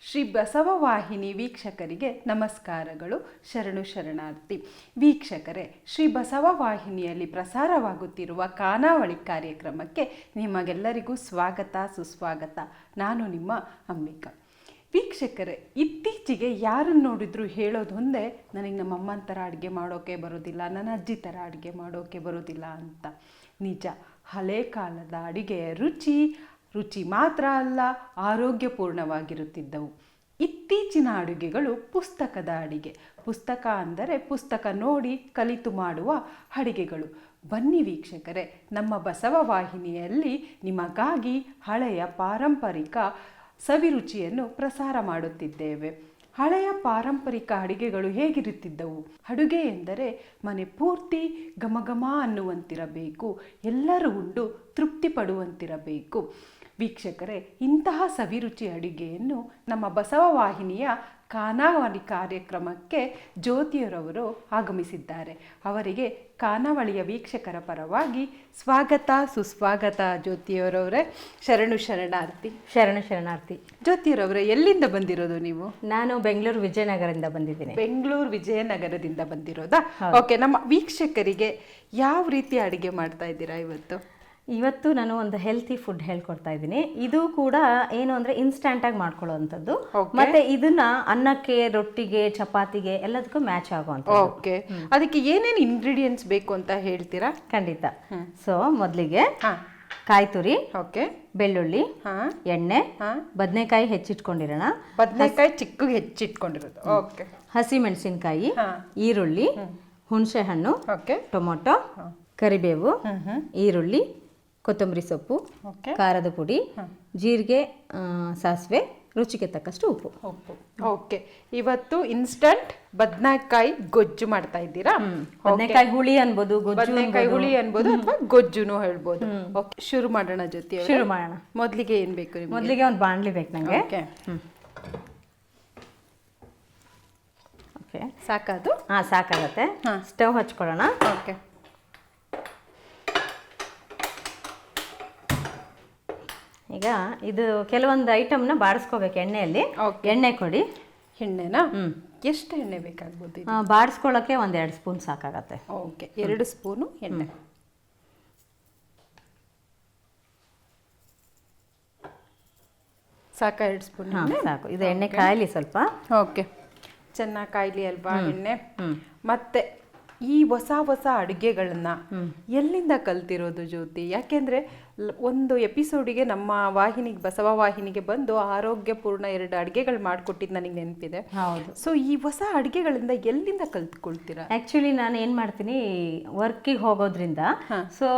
ಶ್ರೀ ಬಸವ ವಾಹಿನಿ ವೀಕ್ಷಕರಿಗೆ ನಮಸ್ಕಾರಗಳು. ಶರಣು ಶರಣಾರ್ಥಿ. ವೀಕ್ಷಕರೇ ಶ್ರೀ ಬಸವ ವಾಹಿನಿಯಲ್ಲಿ ಪ್ರಸಾರವಾಗುತ್ತಿರುವ ಖಾನಾವಳಿ ಕಾರ್ಯಕ್ರಮಕ್ಕೆ ನಿಮಗೆಲ್ಲರಿಗೂ ಸ್ವಾಗತ, ಸುಸ್ವಾಗತ. ನಾನು ನಿಮ್ಮ ಅಂಬಿಕಾ. ವೀಕ್ಷಕರೇ, ಇತ್ತೀಚೆಗೆ ಯಾರನ್ನು ನೋಡಿದ್ರು ಹೇಳೋದೊಂದೇ ನನಗೆ ನಮ್ಮ ಅಮ್ಮನ ಥರ ಅಡುಗೆ ಮಾಡೋಕ್ಕೆ ಬರೋದಿಲ್ಲ, ನನ್ನ ಅಜ್ಜಿ ಥರ ಅಡುಗೆ ಮಾಡೋಕ್ಕೆ ಬರೋದಿಲ್ಲ ಅಂತ. ನಿಜ, ಹಳೆ ಕಾಲದ ಅಡಿಗೆಯ ರುಚಿ ರುಚಿ ಮಾತ್ರ ಅಲ್ಲ, ಆರೋಗ್ಯಪೂರ್ಣವಾಗಿರುತ್ತಿದ್ದವು. ಇತ್ತೀಚಿನ ಅಡುಗೆಗಳು ಪುಸ್ತಕದ ಅಡಿಗೆ. ಪುಸ್ತಕ ಅಂದರೆ ಪುಸ್ತಕ ನೋಡಿ ಕಲಿತು ಮಾಡುವ ಅಡಿಗೆಗಳು. ಬನ್ನಿ ವೀಕ್ಷಕರೇ, ನಮ್ಮ ಬಸವ ವಾಹಿನಿಯಲ್ಲಿ ನಿಮಗಾಗಿ ಹಳೆಯ ಪಾರಂಪರಿಕ ಸವಿರುಚಿಯನ್ನು ಪ್ರಸಾರ ಮಾಡುತ್ತಿದ್ದೇವೆ. ಹಳೆಯ ಪಾರಂಪರಿಕ ಅಡುಗೆಗಳು ಹೇಗಿರುತ್ತಿದ್ದವು? ಅಡುಗೆ ಎಂದರೆ ಮನೆ ಪೂರ್ತಿ ಘಮಘಮ ಅನ್ನುವಂತಿರಬೇಕು, ಎಲ್ಲರೂ ಉಂಡು ತೃಪ್ತಿ ಪಡುವಂತಿರಬೇಕು ವೀಕ್ಷಕರೇ ಇಂತಹ ಸವಿರುಚಿ ಅಡುಗೆಯನ್ನು ನಮ್ಮ ಬಸವ ವಾಹಿನಿಯ ಖಾನಾವಳಿ ಕಾರ್ಯಕ್ರಮಕ್ಕೆ ಜ್ಯೋತಿಯರವರು ಆಗಮಿಸಿದ್ದಾರೆ. ಅವರಿಗೆ ಖಾನಾವಳಿಯ ವೀಕ್ಷಕರ ಪರವಾಗಿ ಸ್ವಾಗತ ಸುಸ್ವಾಗತ ಜ್ಯೋತಿಯವರವರೇ ಶರಣು ಶರಣಾರ್ಥಿ. ಶರಣು ಶರಣಾರ್ಥಿ. ಜ್ಯೋತಿಯರವರೇ ಎಲ್ಲಿಂದ ಬಂದಿರೋದು ನೀವು? ನಾನು ಬೆಂಗಳೂರು ವಿಜಯನಗರದಿಂದ ಬಂದಿದ್ದೀನಿ. ಬೆಂಗಳೂರು ವಿಜಯನಗರದಿಂದ ಬಂದಿರೋದಾ? ಓಕೆ ನಮ್ಮ ವೀಕ್ಷಕರಿಗೆ ಯಾವ ರೀತಿ ಅಡುಗೆ ಮಾಡ್ತಾ ಇದ್ದೀರಾ ಇವತ್ತು? ಇವತ್ತು ನಾನು ಒಂದು ಹೆಲ್ತಿ ಫುಡ್ ಹೇಳ್ಕೊಡ್ತಾ ಇದ್ದೀನಿ. ಇದು ಕೂಡ ಏನು ಅಂದರೆ ಇನ್ಸ್ಟಂಟ್ ಆಗಿ ಮಾಡ್ಕೊಳ್ಳೋವಂಥದ್ದು. ಮತ್ತೆ ಇದನ್ನ ಅನ್ನಕ್ಕೆ ರೊಟ್ಟಿಗೆ ಚಪಾತಿಗೆ ಎಲ್ಲದಕ್ಕೂ ಮ್ಯಾಚ್ ಆಗುವಂಥದ್ದು. ಓಕೆ ಅದಕ್ಕೆ ಏನೇನು ಇಂಗ್ರೀಡಿಯೆಂಟ್ಸ್ ಬೇಕು ಅಂತ ಹೇಳ್ತೀರಾ? ಖಂಡಿತ. ಸೊ ಮೊದಲಿಗೆ ಹಾ. ಕಾಯಿ ತುರಿ ಓಕೆ ಬೆಳ್ಳುಳ್ಳಿ ಎಣ್ಣೆ ಬದನೆಕಾಯಿ ಹೆಚ್ಚಿಟ್ಕೊಂಡಿರೋಣ. ಬದನೆಕಾಯಿ ಚಿಕ್ಕಗೆ ಹೆಚ್ಚಿಟ್ಕೊಂಡಿರೋದು. ಓಕೆ ಹಸಿ ಮೆಣಸಿನಕಾಯಿ ಈರುಳ್ಳಿ ಹುಣಸೆ ಹಣ್ಣು ಓಕೆ ಟೊಮೊಟೊ ಕರಿಬೇವು ಈರುಳ್ಳಿ ಕೊತ್ತಂಬರಿ ಸೊಪ್ಪು ಓಕೆ ಖಾರದ ಪುಡಿ ಜೀರಿಗೆ ಸಾಸಿವೆ ರುಚಿಗೆ ತಕ್ಕಷ್ಟು ಉಪ್ಪು. ಉಪ್ಪು. ಓಕೆ ಇವತ್ತು ಇನ್ಸ್ಟಂಟ್ ಬದನೆಕಾಯಿ ಗೊಜ್ಜು ಮಾಡ್ತಾ ಇದ್ದೀರಾ? ಬದನೆಕಾಯಿ ಹುಳಿ ಅನ್ಬೋದು ಬದನೆಕಾಯಿ ಹುಳಿ ಅನ್ಬೋದು ಅಥವಾ ಗೊಜ್ಜುನು ಹೇಳ್ಬೋದು. ಓಕೆ ಶುರು ಮಾಡೋಣ ಜೊತೆ ಶುರು ಮಾಡೋಣ. ಮೊದಲಿಗೆ ಏನ್ ಬೇಕು ನಿಮ್ಗೆ? ಮೊದಲಿಗೆ ಒಂದು ಬಾಣಲಿ ಬೇಕು ನನಗೆ ಓಕೆ ಓಕೆ ಸಾಕದು ಹಾಂ ಸಾಕಾಗತ್ತೆ. ಹಾ. ಸ್ಟವ್ ಹಚ್ಕೊಳ್ಳೋಣ. ಓಕೆ ಈಗ ಇದು ಕೆಲವೊಂದು ಐಟಮ್ನ ಬಾಡಿಸ್ಕೋಬೇಕು ಎಣ್ಣೆಯಲ್ಲಿ. ಎಣ್ಣೆ ಕೊಡಿ. ಎಣ್ಣೆನಾ? ಎಷ್ಟು ಎಣ್ಣೆ ಬೇಕಾಗ್ಬೋದು ಬಾಡಿಸ್ಕೊಳ್ಳೋಕ್ಕೆ ಒಂದು ಎರಡು ಸ್ಪೂನ್ ಸಾಕಾಗತ್ತೆ. ಓಕೆ ಎರಡು ಸ್ಪೂನು ಎಣ್ಣೆ. ಸಾಕಾ ಎರಡು ಸ್ಪೂನ್ ಸಾಕು. ಇದು ಎಣ್ಣೆ ಕಾಯಲಿ ಸ್ವಲ್ಪ. ಓಕೆ ಚೆನ್ನಾಗಿ ಕಾಯ್ಲಿ ಅಲ್ವಾ ಎಣ್ಣೆ? ಮತ್ತೆ ಈ ಹೊಸ ಹೊಸ ಅಡುಗೆಗಳನ್ನ ಎಲ್ಲಿಂದ ಕಲ್ತಿರೋದು ಜ್ಯೋತಿ? ಯಾಕೆಂದ್ರೆ ಒಂದು ಎಪಿಸೋಡಿಗೆ ನಮ್ಮ ವಾಹಿನಿಗೆ ಬಸವ ವಾಹಿನಿಗೆ ಬಂದು ಆರೋಗ್ಯಪೂರ್ಣ ಎರಡು ಅಡುಗೆಗಳು ಮಾಡಿಕೊಟ್ಟಿದ್ದು ನನಗೆ ನೆನಪಿದೆ. ಹೌದು. ಸೊ ಈ ಹೊಸ ಅಡುಗೆಗಳಿಂದ ಎಲ್ಲಿಂದ ಕಲ್ತ್ಕೊಳ್ತೀರಾ? ಆ್ಯಕ್ಚುಲಿ ನಾನು ಏನು ಮಾಡ್ತೀನಿ ವರ್ಕಿಗೆ ಹೋಗೋದ್ರಿಂದ ಸೊ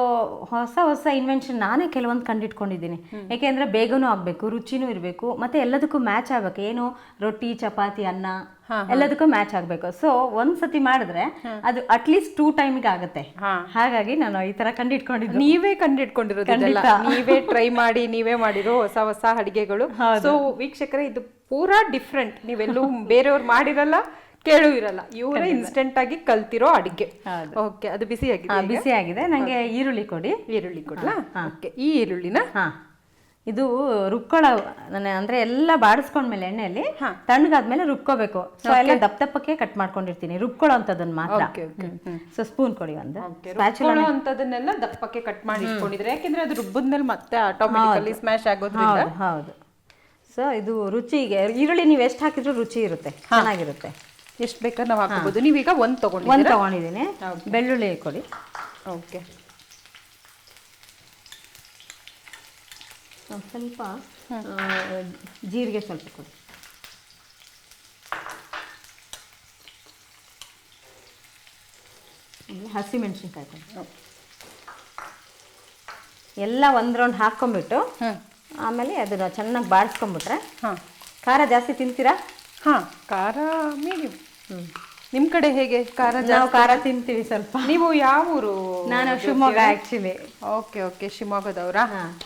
ಹೊಸ ಹೊಸ ಇನ್ವೆನ್ಷನ್ ನಾನೇ ಕೆಲವೊಂದು ಕಂಡಿಟ್ಕೊಂಡಿದ್ದೀನಿ. ಯಾಕೆಂದರೆ ಬೇಗನೂ ಆಗಬೇಕು ರುಚಿನೂ ಇರಬೇಕು ಮತ್ತೆ ಎಲ್ಲದಕ್ಕೂ ಮ್ಯಾಚ್ ಆಗಬೇಕು. ಏನು? ರೊಟ್ಟಿ ಚಪಾತಿ ಅನ್ನ ಎಲ್ಲದಕ್ಕೂ ಮ್ಯಾಚ್ ಆಗಬೇಕು. ಸೊ ಒಂದ್ ಸತಿ ಮಾಡಿದ್ರೆ ಅದು ಅಟ್ಲೀಸ್ಟ್ ಟೂ ಟೈಮಿಗೆ ಆಗುತ್ತೆ. ಹಾಗಾಗಿ ನಾನು ಈ ತರ ಕಂಡಿಟ್ಕೊಂಡಿದ್ದು. ನೀವೇ ಕಂಡಿಟ್ಕೊಂಡಿರೋದು ಇದೆಲ್ಲ. ನೀವೇ ಟ್ರೈ ಮಾಡಿ ನೀವೇ ಮಾಡಿರೋ ಹೊಸ ಹೊಸ ಅಡಿಗೆಗಳು. ಸೊ ವೀಕ್ಷಕರೇ ಇದು ಪೂರಾ ಡಿಫ್ರೆಂಟ್ ನೀವೆಲ್ಲೂ ಬೇರೆಯವ್ರು ಮಾಡಿರಲ್ಲ ಕೇಳು ಇರಲ್ಲ. ಇವರೇ ಇನ್ಸ್ಟೆಂಟ್ ಆಗಿ ಕಲ್ತಿರೋ ಅಡಿಗೆ. ಓಕೆ ಅದು ಬಿಸಿ ಆಗಿದೆ ಬಿಸಿ ಆಗಿದೆ. ನಂಗೆ ಈರುಳ್ಳಿ ಕೊಡಿ. ಈರುಳ್ಳಿ ಕೊಡ್ಲಾ? ಓಕೆ ಈ ಈರುಳ್ಳಿನ ಹಾ. ಇದು ರುಬ್ಕೊಳ ಅಂದ್ರೆ ಎಲ್ಲ ಬಾಡಿಸ್ಕೊಂಡ್ಮೇಲೆ ಎಣ್ಣೆಯಲ್ಲಿ ತಣ್ಣಗಾದ್ಮೇಲೆ ರುಬ್ಕೋಬೇಕು. ಸೊ ಎಲ್ಲ ದಪ್ಪ ದಪ್ಪಕ್ಕೆ ಕಟ್ ಮಾಡ್ಕೊಂಡಿರ್ತೀನಿ. ರುಬ್ಕೊಳ್ಳೋ ಅಂಥದ್ದನ್ನ ಮಾತ್ರ. ಸೊ ಸ್ಪೂನ್ ಕೊಡಿ ಒಂದು. ರುಬ್ಕೊಳ್ಳೋ ದಪ್ಪಕ್ಕೆ ಕಟ್ ಮಾಡಿ ಇಟ್ಕೊಂಡಿದ್ರೆ ಯಾಕೆಂದ್ರೆ ಅದು ರುಬ್ಬದ್ಮೇಲೆ ಮತ್ತೆ ಆಟೋಮೆಟಿಕಲಿ ಸ್ಮ್ಯಾಶ್ ಆಗೋದ್ರಿಂದ. ಹೌದು ಹೌದು. ಸೊ ಇದು ರುಚಿಗೆ ಈರುಳ್ಳಿ ನೀವು ಎಷ್ಟು ಹಾಕಿದ್ರು ರುಚಿ ಇರುತ್ತೆ. ಚೆನ್ನಾಗಿರುತ್ತೆ. ಎಷ್ಟು ಬೇಕಾದ್ರೆ ನಾವು ಹಾಕ್ಬೋದು ನೀವೀಗ ಒಂದು ತಗೊಂಡು ಒಂದು ತಗೊಂಡಿದ್ದೀನಿ. ಬೆಳ್ಳುಳ್ಳಿ ಕೊಡಿ. ಓಕೆ ಸ್ವಲ್ಪ ಜೀರಿಗೆ ಸ್ವಲ್ಪ ಕೊಡಿ. ಹಸಿ ಮೆಣಸಿನ್ಕಾಯಿ ಕೊಡಿ. ಎಲ್ಲ ಒಂದು ರೌಂಡ್ ಹಾಕ್ಕೊಂಬಿಟ್ಟು ಆಮೇಲೆ ಅದನ್ನು ಚೆನ್ನಾಗಿ ಬಾಡಿಸ್ಕೊಂಬಿಟ್ರೆ ಹಾಂ. ಖಾರ ಜಾಸ್ತಿ ತಿಂತೀರಾ? ಹಾಂ ಖಾರ ಮೀಡಿಯಂ. ನಿಮ್ ಕಡೆ ಹೇಗೆ? ಖಾರ ನಾವು ಖಾರ ತಿಂತೀವಿ ಸ್ವಲ್ಪ. ನೀವು ಯಾವ ಊರು ನಾನು ಶಿವಮೊಗ್ಗ ಆಕ್ಚುಲಿ ಓಕೆ ಓಕೆ. ಶಿವಮೊಗ್ಗದವ್ರ?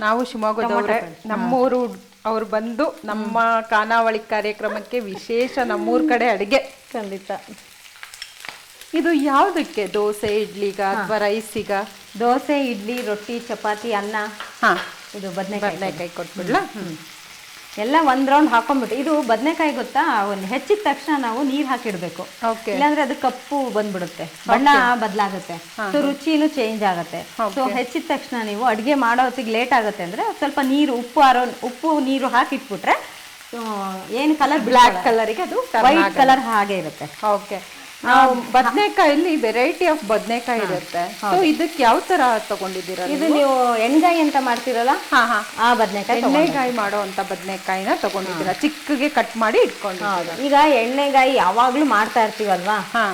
ನಾವು ಶಿವಮೊಗ್ಗದವ್ರೆ. ನಮ್ಮೂರು ಅವ್ರು ಬಂದು ನಮ್ಮ ಖಾನಾವಳಿ ಕಾರ್ಯಕ್ರಮಕ್ಕೆ ವಿಶೇಷ ನಮ್ಮೂರ್ ಕಡೆ ಅಡಿಗೆ. ಖಂಡಿತ. ಇದು ಯಾವುದಕ್ಕೆ? ದೋಸೆ ಇಡ್ಲಿಗ ಅಥವಾ ರೈಸಿಗ ದೋಸೆ ಇಡ್ಲಿ ರೊಟ್ಟಿ ಚಪಾತಿ ಅನ್ನ. ಹಾ. ಇದು ಬದನೆಕಾಯಿ ಬದನೆಕಾಯಿ ಕೊಟ್ಬಿಡ್ಲಾ? ಎಲ್ಲ ಒಂದ್ ರೌಂಡ್ ಹಾಕೊಂಡ್ಬಿಟ್ಟು ಇದು ಬದನೆಕಾಯಿ ಗೊತ್ತಾ? ಒಂದು ಹೆಚ್ಚಿದ ತಕ್ಷಣ ನಾವು ನೀರ್ ಹಾಕಿಡ್ಬೇಕು. ಇಲ್ಲಾಂದ್ರೆ ಅದು ಕಪ್ಪು ಬಂದ್ಬಿಡುತ್ತೆ. ಬಣ್ಣ ಬದಲಾಗುತ್ತೆ. ಸೊ ರುಚಿನೂ ಚೇಂಜ್ ಆಗುತ್ತೆ. ಸೊ ಹೆಚ್ಚಿದ ತಕ್ಷಣ ನೀವು ಅಡಿಗೆ ಮಾಡೋ ಹೊತ್ತಿಗೆ ಲೇಟ್ ಆಗುತ್ತೆ ಅಂದ್ರೆ ಸ್ವಲ್ಪ ನೀರು ಉಪ್ಪು ಆರೋ ಉಪ್ಪು ನೀರು ಹಾಕಿಟ್ಬಿಟ್ರೆ ಏನ್ ಏನು ಕಲರ್ ಬ್ಲಾಕ್ ಕಲರಿಗೆ ಅದು ವೈಟ್ ಕಲರ್ ಹಾಗೆ ಇರುತ್ತೆ. ಓಕೆ ನಾವು ಬದನೆಕಾಯಲ್ಲಿ ವೆರೈಟಿ ಆಫ್ ಬದನೆಕಾಯಿ ಇರುತ್ತೆ. ಸೊ ಇದಕ್ಕೆ ಯಾವ ತರ ತಗೊಂಡಿದ್ದೀರಾ ಇದು ನೀವು? ಎಣ್ಗಾಯಿ ಅಂತ ಮಾಡ್ತೀರಲ್ಲ? ಹಾ ಹಾ. ಆ ಬದನೆಕಾಯಿ ಎಣ್ಣೆಗಾಯಿ ಮಾಡೋ ಅಂತ ಬದನೆಕಾಯಿನ ತಗೊಂಡಿದ್ದೀರಾ? ಚಿಕ್ಕಗೆ ಕಟ್ ಮಾಡಿ ಇಟ್ಕೊಂಡು ಈಗ ಎಣ್ಣೆಗಾಯಿ ಯಾವಾಗ್ಲೂ ಮಾಡ್ತಾ ಇರ್ತೀವಲ್ವಾ? ಹಾ.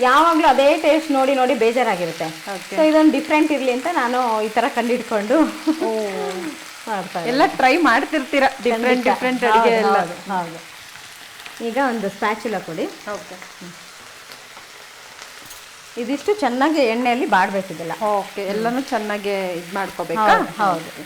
ಯಾವಾಗ್ಲೂ ಅದೇ ಟೇಸ್ಟ್ ನೋಡಿ ನೋಡಿ ಬೇಜಾರಾಗಿರುತ್ತೆ. ಸೊ ಇದೊಂದು ಡಿಫ್ರೆಂಟ್ ಇರ್ಲಿ ಅಂತ ನಾನು ಈ ತರ ಕಂಡಿಡ್ಕೊಂಡು. ಎಲ್ಲ ಟ್ರೈ ಮಾಡ್ತಿರ್ತೀರಾ? ಡಿಫ್ರೆಂಟ್ ಡಿಫ್ರೆಂಟ್ ಅಡಿಗೆ ಎಲ್ಲ. ಈಗ ಒಂದು ಸ್ಪ್ಯಾಚುಲ ಕೊಡಿ. ಓಕೆ. ಇದಿಷ್ಟು ಚೆನ್ನಾಗಿ ಎಣ್ಣೆಯಲ್ಲಿ ಬಾಡ್ಬೇಕಿದೆಲ್ಲ. ಓಕೆ ಎಲ್ಲಾನು ಚೆನ್ನಾಗಿ ಇದ್ ಮಾಡ್ಕೋಬೇಕಾ? ಹೌದು, ಹೌದು.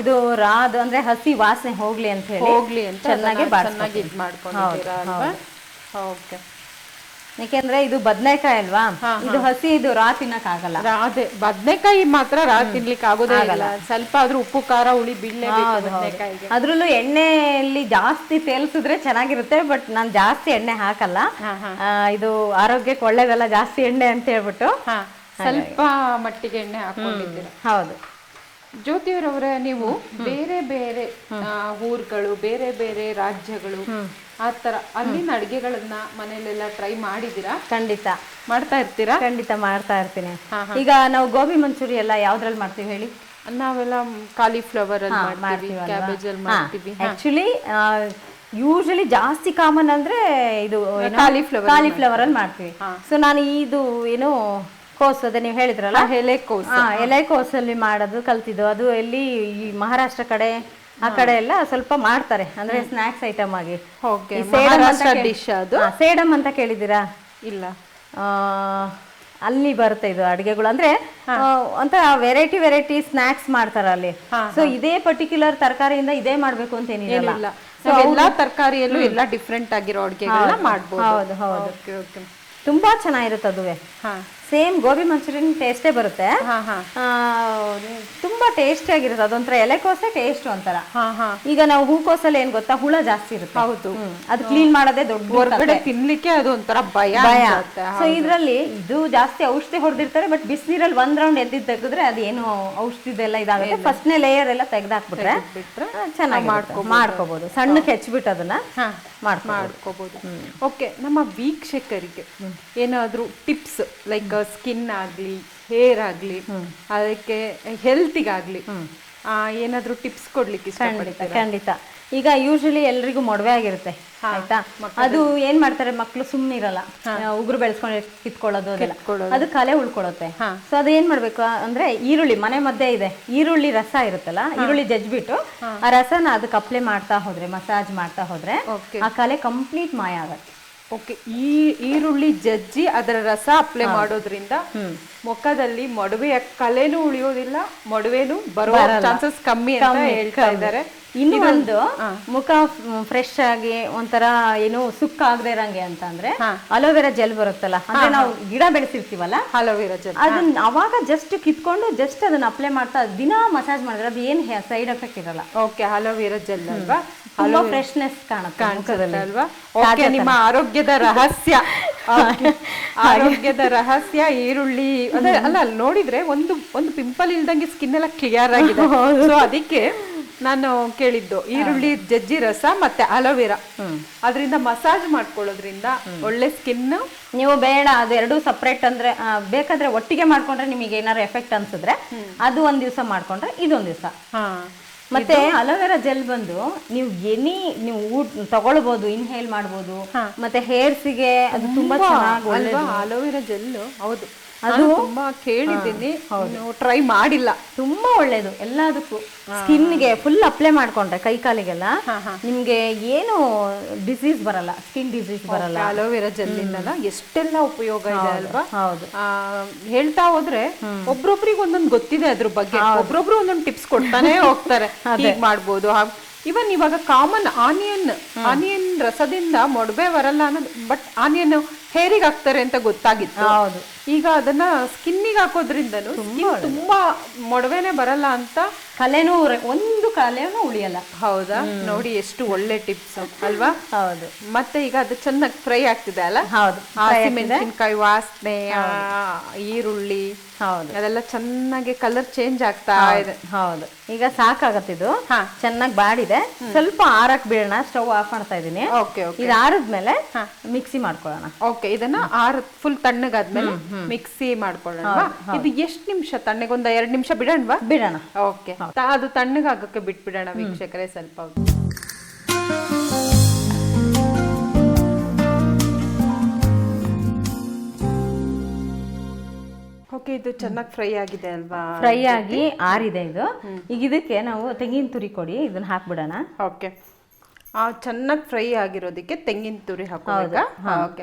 ಇದು ರಾದ್ ಅಂದ್ರೆ ಹಸಿ ವಾಸನೆ ಹೋಗ್ಲಿ ಅಂತ ಹೇಳಿ ಹೋಗ್ಲಿ ಅಂತ ಚೆನ್ನಾಗಿ ಅದನ್ನ ಚೆನ್ನಾಗಿ ಬಾಡ್ಸ್ಕೊತೀನಿ. ಇದ್ ಮಾಡ್ಕೊಂಡಿದ್ದೀರಾ ಹೌದು, ಅಲ್ವಾ? ಓಕೆ. ಯಾಕೆಂದ್ರೆ ಇದು ಬದನೆಕಾಯಿ ಅಲ್ವಾ? ಇದು ಹಸಿ ಇದು ರಾ ತಿನ್ನಕ್ ಆಗಲ್ಲ ಅದೇ ಬದನೆಕಾಯಿ ಮಾತ್ರ ರಾ ತಿನ್ಲಿಕ್ಕೆ ಆಗೋದೇ ಆಗಲ್ಲ. ಸ್ವಲ್ಪ ಆದ್ರೂ ಉಪ್ಪು ಖಾರ ಹುಳಿ ಬಿಳ್ಳೆ ಅದ್ರಲ್ಲೂ ಎಣ್ಣೆಯಲ್ಲಿ ಜಾಸ್ತಿ ತೇಲ್ಸಿದ್ರೆ ಚೆನ್ನಾಗಿರುತ್ತೆ ಬಟ್ ನಾನು ಜಾಸ್ತಿ ಎಣ್ಣೆ ಹಾಕಲ್ಲ. ಇದು ಆರೋಗ್ಯಕ್ಕೆ ಒಳ್ಳೇದಲ್ಲ ಜಾಸ್ತಿ ಎಣ್ಣೆ ಅಂತ ಹೇಳ್ಬಿಟ್ಟು. ಸ್ವಲ್ಪ ಮಟ್ಟಿಗೆ ಎಣ್ಣೆ ಹಾಕೊಂಡಿದ್ದೀರ? ಹೌದು. ಜ್ಯೋತಿಯವರವರ ನೀವು ಬೇರೆ ಬೇರೆ ಊರುಗಳು ಬೇರೆ ಬೇರೆ ರಾಜ್ಯಗಳು ಆ ತರ ಅಲ್ಲಿನ ಅಡಿಗೆಗಳನ್ನ ಮನೆಯಲ್ಲೆಲ್ಲ ಟ್ರೈ ಮಾಡಿದೀರಾ ಖಂಡಿತ. ಮಾಡ್ತಾ ಇರ್ತೀರಾ? ಖಂಡಿತ ಮಾಡ್ತಾ ಇರ್ತೀನಿ. ಈಗ ನಾವು ಗೋಬಿ ಮಂಚೂರಿ ಎಲ್ಲ ಯಾವ್ದ್ರಲ್ಲಿ ಮಾಡ್ತೀವಿ ಹೇಳಿ? ನಾವೆಲ್ಲ ಕಾಲಿಫ್ಲವರ್ ಮಾಡ್ತೀವಿ ಕ್ಯಾಬೇಜ್ ಅಲ್ಲಿ ಮಾಡ್ತೀವಿ. ಆಕ್ಚುಲಿ ಯೂಶಲಿ ಜಾಸ್ತಿ ಕಾಮನ್ ಅಂದ್ರೆ ಇದು ಕಾಲಿಫ್ಲವರ್ ಕಾಲಿಫ್ಲವರ್ ಅಲ್ಲಿ ಮಾಡ್ತೀವಿ. ಸೊ ನಾನು ಇದು ಏನು ಕೋಸು ಅದೇ ನೀವು ಹೇಳಿದ್ರಲ್ಲ? ಎಲೆಕೋಸ್ ಎಲೆಕೋಸಲ್ಲಿ ಮಾಡೋದು ಕಲ್ತಿದ್ದು. ಅದು ಎಲ್ಲಿ ಈ ಮಹಾರಾಷ್ಟ್ರ ಕಡೆ ಆ ಕಡೆ ಎಲ್ಲ ಸ್ವಲ್ಪ ಮಾಡ್ತಾರೆ. ಅಂದ್ರೆ ಸ್ನಾಕ್ಸ್ ಐಟಮ್ ಆಗಿ. ಡಿಶ್ ಅದು? ಹಾ, ಸೇಡಂ ಅಂತ ಕೇಳಿದ್ದೀರಾ? ಇಲ್ಲ. ಅಲ್ಲಿ ಬರುತ್ತೆ ಇದು ಅಡಿಗೆಗಳು. ಅಂದ್ರೆ ಅಂತ ಒಂಥರ ವೆರೈಟಿ ವೆರೈಟಿ ಸ್ನಾಕ್ಸ್ ಮಾಡ್ತಾರ ಅಲ್ಲಿ. ಸೊ ಇದೇ ಪರ್ಟಿಕ್ಯುಲರ್ ತರಕಾರಿಯಿಂದ ಇದೇ ಮಾಡ್ಬೇಕು ಅಂತ ಏನಿಲ್ಲ. ಇಲ್ಲ ಎಲ್ಲಾ ತರಕಾರಿಯಲ್ಲೂ ಎಲ್ಲ ಡಿಫ್ರೆಂಟ್ ಆಗಿರೋ ಅಡುಗೆ ಮಾಡ್ಬೋದು. ಹೌದು ಹೌದು. ತುಂಬಾ ಚೆನ್ನಾಗಿರುತ್ತೆ ಅದುವೆ. ಹಾ. ಸೇಮ್ ಗೋಬಿ ಮಂಚೂರಿಯನ್ ಟೇಸ್ಟೇ ಬರುತ್ತೆ. ಹಾ ಹಾ. ಆ, ತುಂಬಾ ಟೇಸ್ಟಿ ಆಗಿರುತ್ತೆ. ಅದೊಂಥರ ಎಲೆಕೋಸೆ ಟೇಸ್ಟ್ ಒಂಥರ. ಹಾ ಹಾ. ಈಗ ನಾವು ಹೂಕೋಸಲ್ಲಿ ಏನ್ ಗೊತ್ತಾ? ಹುಳ ಜಾಸ್ತಿ ಇರುತ್ತೆ. ಹೌದು. ಅದು ಕ್ಲೀನ್ ಮಾಡೋದೇ ದೊಡ್ಡ ಹೊರಗಡೆ ತಿನ್ಲಿಕ್ಕೆ ಅದು ಒಂಥರ ಭಯ. ಭಯ ಸೊ ಇದ್ರಲ್ಲಿ ಇದು ಜಾಸ್ತಿ ಔಷಧಿ ಹೊಡೆದಿರ್ತಾರೆ ಬಟ್ ಬಿಸಿನೀರಲ್ಲಿ ಒಂದ್ ರೌಂಡ್ ಎದ್ದಿದ್ ತೆಗೆದ್ರೆ ಅದೇನು ಔಷಧಿದೆಲ್ಲ ಇದಾಗುತ್ತೆ. ಫಸ್ಟ್ನೇ ಲೇಯರ್ ಎಲ್ಲ ತೆಗೆದಾಕ್ಬಿಟ್ರೆ ಚೆನ್ನಾಗಿ ಮಾಡ್ಕೋಬಹುದು ಸಣ್ಣಕ್ಕೆ ಹೆಚ್ಚಿಬಿಟ್ಟು ಅದನ್ನ ಮಾಡ್ಕೋಬಹುದು ಓಕೆ ನಮ್ಮ ವೀಕ್ಷಕರಿಗೆ ಏನಾದ್ರೂ ಟಿಪ್ಸ್ ಲೈಕ್ ಸ್ಕಿನ್ ಆಗಲಿ ಹೇರ್ ಆಗ್ಲಿ ಅದಕ್ಕೆ ಹೆಲ್ತಿಗಾಗಲಿ ಏನಾದರೂ ಟಿಪ್ಸ್ ಕೊಡ್ಲಿಕ್ಕೆ ಖಂಡಿತ ಖಂಡಿತ. ಈಗ ಯೂಶಲಿ ಎಲ್ರಿಗೂ ಮೊಡವೆ ಆಗಿರುತ್ತೆ ಆಯ್ತಾ? ಅದು ಏನ್ ಮಾಡ್ತಾರೆ ಮಕ್ಕಳು ಸುಮ್ನೆ ಇರಲ್ಲ ಉಗುರು ಬೆಳೆಸ್ಕೊಂಡು ಕಿತ್ಕೊಳ್ಳೋದು ಅದೆಲ್ಲ. ಅದು ಕಲೆ ಉಳ್ಕೊಳತ್ತೆ ಸೊ ಅದು ಏನ್ ಮಾಡ್ಬೇಕು ಅಂದ್ರೆ ಈರುಳ್ಳಿ ಮನೆ ಮಧ್ಯೆ ಇದೆ. ಈರುಳ್ಳಿ ರಸ ಇರುತ್ತಲ್ಲ ಈರುಳ್ಳಿ ಜಜ್ಬಿಟ್ಟು ಆ ರಸನ ಅದಕ್ಕೆ ಅಪ್ಲೈ ಮಾಡ್ತಾ ಹೋದ್ರೆ ಮಸಾಜ್ ಮಾಡ್ತಾ ಹೋದ್ರೆ ಆ ಕಲೆ ಕಂಪ್ಲೀಟ್ ಮಾಯ ಆಗತ್ತೆ. ಓಕೆ ಈ ಈರುಳ್ಳಿ ಜಜ್ಜಿ ಅದರ ರಸ ಅಪ್ಲೈ ಮಾಡೋದ್ರಿಂದ ಮುಖದಲ್ಲಿ ಮೊಡವೆಯ ಕಲೆನೂ ಉಳಿಯೋದಿಲ್ಲ ಮೊಡವೆನೂ ಬರೋ ಚಾನ್ಸಸ್ ಕಮ್ಮಿ ಅಂತ ಹೇಳ್ತಾ ಇದ್ದಾರೆ. ಇನ್ನು ಒಂದು ಮುಖ ಫ್ರೆಶ್ ಆಗಿ ಒಂಥರ ಏನು ಸುಕ್ಕ ಆಗದೆ ಇರಂಗೆ ಅಂತ ಅಂದ್ರೆ ಅಲೋವೆರಾ ಜೆಲ್ ಬರುತ್ತಲ್ಲ ಅಂದ್ರೆ ನಾವು ಗಿಡ ಬೆಳೆಸಿರ್ತೀವಲ್ಲ ಅಲೋವೆರಾ ಜೆಲ್. ಅದನ್ನ ಅವಾಗ ಜಸ್ಟ್ ಕಿತ್ಕೊಂಡು ಜಸ್ಟ್ ಅದನ್ನ ಅಪ್ಲೈ ಮಾಡ್ತಾ ದಿನ ಮಸಾಜ್ ಮಾಡಿದ್ರೆ ಅದು ಏನ್ ಸೈಡ್ ಎಫೆಕ್ಟ್ ಇರಲ್ಲ. ಓಕೆ ಅಲೋವೆರಾ ಜೆಲ್ ಅಲ್ವಾ? ತುಂಬಾ ಫ್ರೆಶ್ನೆಸ್ ಕಾಣುತ್ತೆ ಕಾಣಿಸುತ್ತೆ ಅಲ್ವಾ ಓಕೆ ನಿಮ್ಮ ಆರೋಗ್ಯದ ರಹಸ್ಯ. ಆರೋಗ್ಯದ ರಹಸ್ಯ ಈರುಳ್ಳಿ ಅದೇ ಅಲ್ಲ ಅಲ್ಲಿ ನೋಡಿದ್ರೆ ಒಂದು ಒಂದು ಪಿಂಪಲ್ ಇಲ್ದಂಗೆ ಸ್ಕಿನ್ ಎಲ್ಲ ಕ್ಲಿಯರ್ ಆಗಿದೆ. ಸೊ ಅದಕ್ಕೆ ನಾನು ಕೇಳಿದ್ದು ಈರುಳ್ಳಿ ಜಜ್ಜಿ ರಸ ಮತ್ತೆ ಅಲೋವೆರಾ. ಅದರಿಂದ ಮಸಾಜ್ ಮಾಡ್ಕೊಳ್ಳೋದ್ರಿಂದ ಒಳ್ಳೆ ಸ್ಕಿನ್ ನೀವು ಬೇಡ ಅದು ಎರಡು ಸಪ್ರೇಟ್ ಅಂದ್ರೆ ಬೇಕಾದ್ರೆ ಒಟ್ಟಿಗೆ ಮಾಡ್ಕೊಂಡ್ರೆ ನಿಮಗೆ ಏನಾದ್ರು ಎಫೆಕ್ಟ್ ಅನ್ಸಿದ್ರೆ ಅದು ಒಂದ್ ದಿವಸ ಮಾಡ್ಕೊಂಡ್ರೆ ಇದೊಂದ್ ದಿವಸ. ಮತ್ತೆ ಅಲೋವೆರಾ ಜೆಲ್ ಬಂದು ನೀವು ಎನಿ ನೀವು ಊಟ ತಗೊಳ್ಬಹುದು ಇನ್ಹೇಲ್ ಮಾಡ್ಬೋದು ಮತ್ತೆ ಹೇರ್ಸಿಗೆ ಅದು ತುಂಬಾ ಚೆನ್ನಾಗಿ ಅಲ್ವಾ? ಅಲೋವೆರಾ ಜೆಲ್ ಹೌದು. ಅದು ತುಂಬಾ ಕೇಳಿದ್ದೀನಿ. ಟ್ರೈ ಮಾಡಿಲ್ಲ. ತುಂಬಾ ಒಳ್ಳೇದು. ಎಲ್ಲದಕ್ಕೂ ಸ್ಕಿನ್ಗೆ ಫುಲ್ ಅಪ್ಲೈ ಮಾಡ್ಕೊಂಡ್ರೆ ಕೈ ಕಾಲಿಗೆಲ್ಲ ನಿಮ್ಗೆ ಏನು ಡಿಸೀಸ್ ಬರಲ್ಲ ಸ್ಕಿನ್ ಡಿಸೀಸ್ ಬರಲ್ಲ. ಅಲೋವೆರಾ ಜೆಲ್ ಇಂದಲ್ಲ ಎಷ್ಟೆಲ್ಲ ಉಪಯೋಗ ಇದೆ ಅಲ್ವಾ? ಹೌದು. ಹೇಳ್ತಾ ಹೋದ್ರೆ ಒಬ್ರೊಬ್ರಿಗೆ ಒಂದೊಂದು ಗೊತ್ತಿದೆ ಅದ್ರ ಬಗ್ಗೆ. ಒಬ್ರೊಬ್ರು ಒಂದೊಂದು ಟಿಪ್ಸ್ ಕೊಡ್ತಾನೆ ಹೋಗ್ತಾರೆ. ಹೀಗ್ ಮಾಡ್ಬೋದು. ಇವನ್ ಇವಾಗ ಕಾಮನ್ ಆನಿಯನ್ ಆನಿಯನ್ ರಸದಿಂದ ಮೊಡವೆ ಬರಲ್ಲ ಅನ್ನೋದು ಬಟ್ ಆನಿಯನ್ ಹೇರಿಗೆ ಹಾಕ್ತಾರೆ ಅಂತ ಗೊತ್ತಾಗಿತ್ತು. ಹೌದು. ಈಗ ಅದನ್ನ ಸ್ಕಿನ್ನಿಗೆ ಹಾಕೋದ್ರಿಂದನು ತುಂಬಾ ಮೊಡವೆನೆ ಬರಲ್ಲ ಅಂತ ಕಲೆನೂ ಒಂದು ಕಲೆನೂ ಉಳಿಯಲ್ಲ. ಹೌದಾ? ನೋಡಿ ಎಷ್ಟು ಒಳ್ಳೆ ಟಿಪ್ಸ್ ಅಲ್ವಾ? ಹೌದು. ಮತ್ತೆ ಈಗ ಅದು ಚೆನ್ನಾಗಿ ಫ್ರೈ ಆಗ್ತಿದೆ ಅಲ್ಲ? ಹೌದು. ವಾಸನೆ ಈರುಳ್ಳಿ ಹೌದು. ಅದೆಲ್ಲ ಚೆನ್ನಾಗಿ ಕಲರ್ ಚೇಂಜ್ ಆಗ್ತಾ ಇದೆ. ಹೌದು. ಈಗ ಸಾಕಾಗತ್ತಿದು ಹಾ. ಚೆನ್ನಾಗಿ ಬಾಡಿದೆ. ಸ್ವಲ್ಪ ಆರಕ್ ಬೀಳೋಣ ಸ್ಟವ್ ಆಫ್ ಮಾಡ್ತಾ ಇದೀನಿ ಓಕೆ ಓಕೆ. ಇದು ಆರದ್ಮೇಲೆ ಮಿಕ್ಸಿ ಮಾಡ್ಕೊಳ್ಳೋಣ. ಓಕೆ ಇದನ್ನ ಆರ ಫುಲ್ ತಣ್ಣಗಾದ್ಮೇಲೆ ಮಿಕ್ಸಿ ಮಾಡ್ಕೊಳ್ಳೋಣ. ಇದು ಎಷ್ಟು ನಿಮಿಷ? ತಣ್ಣಗೆ ಒಂದ್ ಎರಡ್ ನಿಮಿಷ ಬಿಡೋಣವಾ? ಬಿಡೋಣ. ಓಕೆ ಅದು ತಣ್ಣಗಾಗಕ್ಕೆ ಬಿಟ್ಬಿಡೋಣ ವೀಕ್ಷಕರೇ ಸ್ವಲ್ಪ. ಓಕೆ ಇದು ಚೆನ್ನಾಗಿ ಫ್ರೈ ಆಗಿದೆ ಅಲ್ವಾ? ಫ್ರೈ ಆಗಿ ಆರಿದೆ ಇದು. ಈಗ ಇದಕ್ಕೆ ನಾವು ತೆಂಗಿನ ತುರಿ ಕೊಡಿ ಇದನ್ನ ಹಾಕ್ಬಿಡೋಣ. ಓಕೆ ಚೆನ್ನಾಗಿ ಫ್ರೈ ಆಗಿರೋದಕ್ಕೆ ತೆಂಗಿನ ತುರಿ ಹಾಕೋಬೇಕಾ?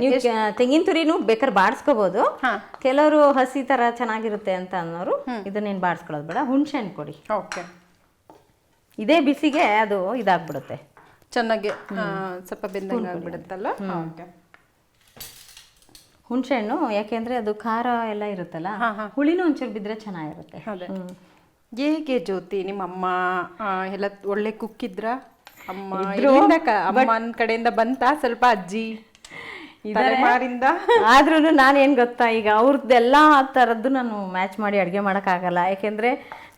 ನೀವು ತೆಂಗಿನ ತುರಿನೂ ಬೇಕಾದ್ರೆ ಬಾಡಿಸ್ಕೋಬಹುದು. ಕೆಲವರು ಹಸಿ ತರ ಚೆನ್ನಾಗಿರುತ್ತೆ ಅಂತ ಅನ್ನೋರು ಇದನ್ನೇನು ಬಾಡಿಸ್ಕೊಳ್ಳೋದು ಬೇಡ ಹುಣಸೆ ಹಣ್ಣು ಕೊಡಿ. ಓಕೆ ಇದೇ ಬಿಸಿಗೆ ಅದು ಇದಾಗ್ಬಿಡುತ್ತೆ. ಚೆನ್ನಾಗಿ ಸ್ವಲ್ಪ ಬೆಂದಂಗೆ ಆಗ್ಬಿಡುತ್ತಲ್ಲ ಓಕೆ ಹುಣಸೆ ಹಣ್ಣು ಯಾಕೆಂದ್ರೆ ಅದು ಖಾರ ಎಲ್ಲ ಇರುತ್ತಲ್ಲ ಹುಳಿನೂ ಒಂಚೂರು ಬಿದ್ರೆ ಚೆನ್ನಾಗಿರುತ್ತೆ. ಹೇಗೆ ಜ್ಯೋತಿ ನಿಮ್ಮ ಅಮ್ಮ ಎಲ್ಲ ಒಳ್ಳೆ ಕುಕ್ ಇದ್ರ? ಅಮ್ಮ ಅಮ್ಮನ ಕಡೆಯಿಂದ ಬಂತ ಸ್ವಲ್ಪ ಅಜ್ಜಿ. ತಲೆಮಾರಿಂದ. ಆದ್ರೂ ನಾನು ಏನು ಗೊತ್ತಾ ಈಗ ಅವ್ರದ್ದೆಲ್ಲ ತರದ್ದು ನಾನು ಮ್ಯಾಚ್ ಮಾಡಿ ಅಡ್ಗೆ ಮಾಡಕ್ ಆಗಲ್ಲ. ಯಾಕೆಂದ್ರೆ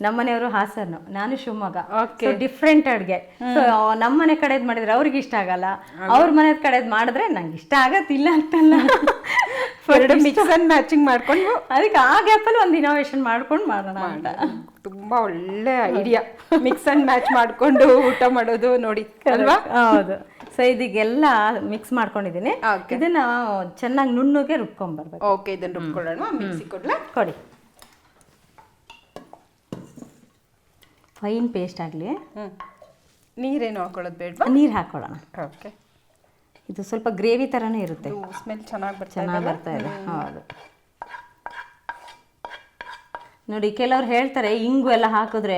ನಮ್ಮನೆಯವರು ಹಾಸನ್ನು ನಾನು ಶಿವಮೊಗ್ಗ. ಓಕೆ ಡಿಫ್ರೆಂಟ್ ಅಡುಗೆ. ಸೊ ನಮ್ಮನೆ ಕಡೆದ್ ಮಾಡಿದ್ರೆ ಅವ್ರಿಗೆ ಇಷ್ಟ ಆಗಲ್ಲ. ಅವ್ರ ಮನೆ ಕಡೆದ್ ಮಾಡಿದ್ರೆ ನಂಗೆ ಇಷ್ಟ ಆಗತ್ತಿಲ್ಲ ಅಂತಲ್ಲ. ಎರಡು ಮಿಕ್ಸ್ ಅಂಡ್ ಮ್ಯಾಚಿಂಗ್ ಮಾಡ್ಕೊಂಡು ಅದಕ್ಕೆ ಆ ಗ್ಯಾಪಲ್ಲಿ ಒಂದು ಇನೋವೇಷನ್ ಮಾಡ್ಕೊಂಡು ಮಾಡೋಣ ಅಂತ. ತುಂಬಾ ಒಳ್ಳೆ ಐಡಿಯಾ ಮಿಕ್ಸ್ ಅಂಡ್ ಮ್ಯಾಚ್ ಮಾಡ್ಕೊಂಡು ಊಟ ಮಾಡೋದು ನೋಡಿ ಅಲ್ವಾ? ಹೌದು. ಸೊ ಇದಕ್ಕೆಲ್ಲ ಮಿಕ್ಸ್ ಮಾಡ್ಕೊಂಡಿದ್ದೀನಿ. ಇದನ್ನ ಚೆನ್ನಾಗಿ ನುಣ್ಣಗೆ ರುಬ್ಕೊಂಡ್ಬರ್ಬೇಕು ಓಕೆ ಇದನ್ನ ರುಬ್ಕೊಳ್ಳೋಣ. ಮಿಕ್ಸಿ ಕೊಡ್ಲಾ? ಕೊಡಿ. ಫೈನ್ ಪೇಸ್ಟ್ ಆಗಲಿ ನೀರೇನು ಹಾಕೊಳ್ಳೋದು ಬೇಡ ನೀರು ಹಾಕೊಳ್ಳೋಣ. ಓಕೆ. ಇದು ಸ್ವಲ್ಪ ಗ್ರೇವಿ ಥರನೇ ಇರುತ್ತೆ. ಸ್ಮೆಲ್ ಚೆನ್ನಾಗಿ ಬರ್ತಾ ಚೆನ್ನಾಗಿ ಬರ್ತಾ ಇದೆ. ಹೌದು. ನೋಡಿ ಕೆಲವ್ರು ಹೇಳ್ತಾರೆ ಇಂಗು ಎಲ್ಲ ಹಾಕಿದ್ರೆ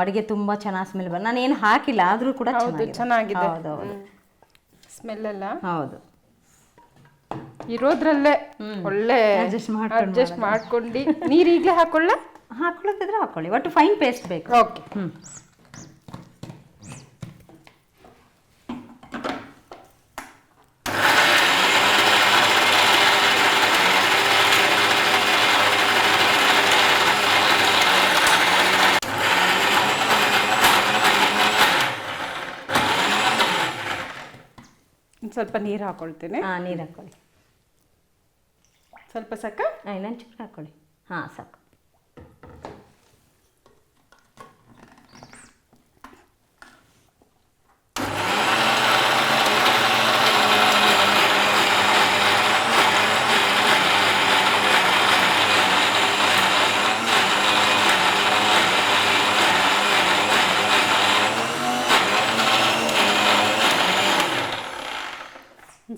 ಅಡುಗೆ ತುಂಬ ಚೆನ್ನಾಗಿ ಸ್ಮೆಲ್ ಬರ ನಾನು ಏನು ಹಾಕಿಲ್ಲ ಆದರೂ ಕೂಡ ಹೌದು ಚೆನ್ನಾಗಿದೆ. ಹೌದು ಹೌದು. ಸ್ಮೆಲ್ ಎಲ್ಲ? ಹೌದು. ಇರೋದ್ರಲ್ಲೇ ಒಳ್ಳೆ ಅಡ್ಜಸ್ಟ್ ಮಾಡ್ಕೊಂಡು ನೀರು ಈಗಲೇ ಹಾಕೊಳ್ಳ? ಹಾಕೊಳ್ಳೋದಿದ್ರೆ ಹಾಕೊಳ್ಳಿ. ಒಟ್ಟು ಫೈನ್ ಪೇಸ್ಟ್ ಬೇಕು. ಓಕೆ ಹ್ಞೂ ಸ್ವಲ್ಪ ನೀರು ಹಾಕೊಳ್ತೇನೆ. ಹಾಂ ನೀರು ಹಾಕೊಳ್ಳಿ. ಸ್ವಲ್ಪ ಸಾಕ? ಇನ್ನೊಂದು ಚಿಕ್ಕ ಹಾಕೊಳ್ಳಿ. ಹಾಂ ಸಾಕು.